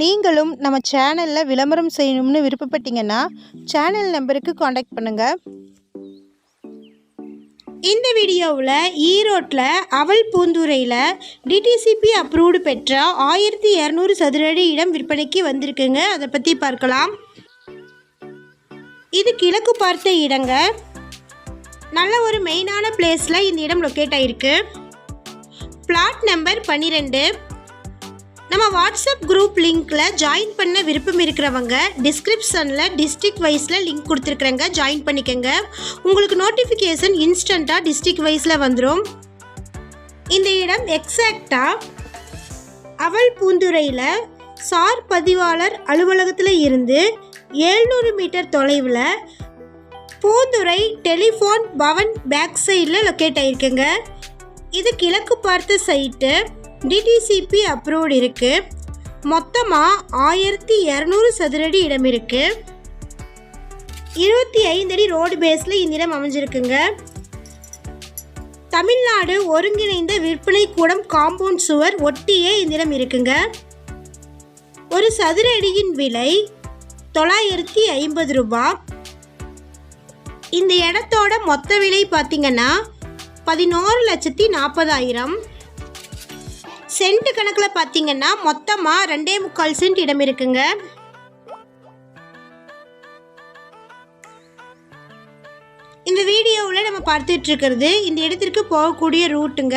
நீங்களும் நம்ம சேனலில் விளம்பரம் செய்யணும்னு விருப்பப்பட்டீங்கன்னா சேனல் நம்பருக்கு காண்டாக்ட் பண்ணுங்கள் இந்த வீடியோவில் ஈரோட்டில் அவல் பூந்துறையில் டிடிசிபி அப்ரூவ்டு பெற்ற ஆயிரத்தி இரநூறு சதுரடி இடம் விற்பனைக்கு வந்திருக்குங்க. அதை பற்றி பார்க்கலாம். இது கிழக்கு பார்த்த இடங்க. நல்ல ஒரு மெயினான பிளேஸில் இந்த இடம் லொக்கேட் ஆகிருக்கு பிளாட் நம்பர் பன்னிரெண்டு. நம்ம வாட்ஸ்அப் குரூப் லிங்க்கில் ஜாயின் பண்ண விருப்பம் இருக்கிறவங்க டிஸ்கிரிப்ஷனில் டிஸ்ட்ரிக் வைஸில் லிங்க் கொடுத்துருக்குறேங்க ஜாயின் பண்ணிக்கோங்க. உங்களுக்கு நோட்டிஃபிகேஷன் இன்ஸ்டண்ட்டாக டிஸ்ட்ரிக் வைஸில் வந்துடும் இந்த இடம் எக்ஸாக்டாக அவல் பூந்துரையில் சார் பதிவாளர் அலுவலகத்தில் இருந்து எழுநூறு மீட்டர் தொலைவில் பூந்துறை டெலிஃபோன் பவன் பேக் சைடில் லொக்கேட் ஆகிருக்குங்க இது கிழக்கு பார்த்த சைட்டு டிடிசிபி அப்ரூவ்டு இருக்குது மொத்தமாக ஆயிரத்தி இரநூறு சதுரடி இடம் இருக்குது இருபத்தி ஐந்து அடி ரோடு பேஸில் இந்த இடம் அமைஞ்சிருக்குங்க. தமிழ்நாடு ஒருங்கிணைந்த விற்பனை கூடம் காம்பவுண்ட் சுவர் ஒட்டியே இந்த இடம் இருக்குங்க. ஒரு சதுர அடியின் விலை தொள்ளாயிரத்தி ஐம்பது ரூபா. இந்த இடத்தோட மொத்த விலை பார்த்திங்கன்னா பதினோரு லட்சத்தி நாற்பதாயிரம். சென்ட் கணக்கில் பார்த்தீங்கன்னா மொத்தமாக ரெண்டே முக்கால் சென்ட் இடம் இருக்குங்க. இந்த வீடியோவில் நம்ம பார்த்துட்டு இருக்கிறது இந்த இடத்திற்கு போகக்கூடிய ரூட்டுங்க.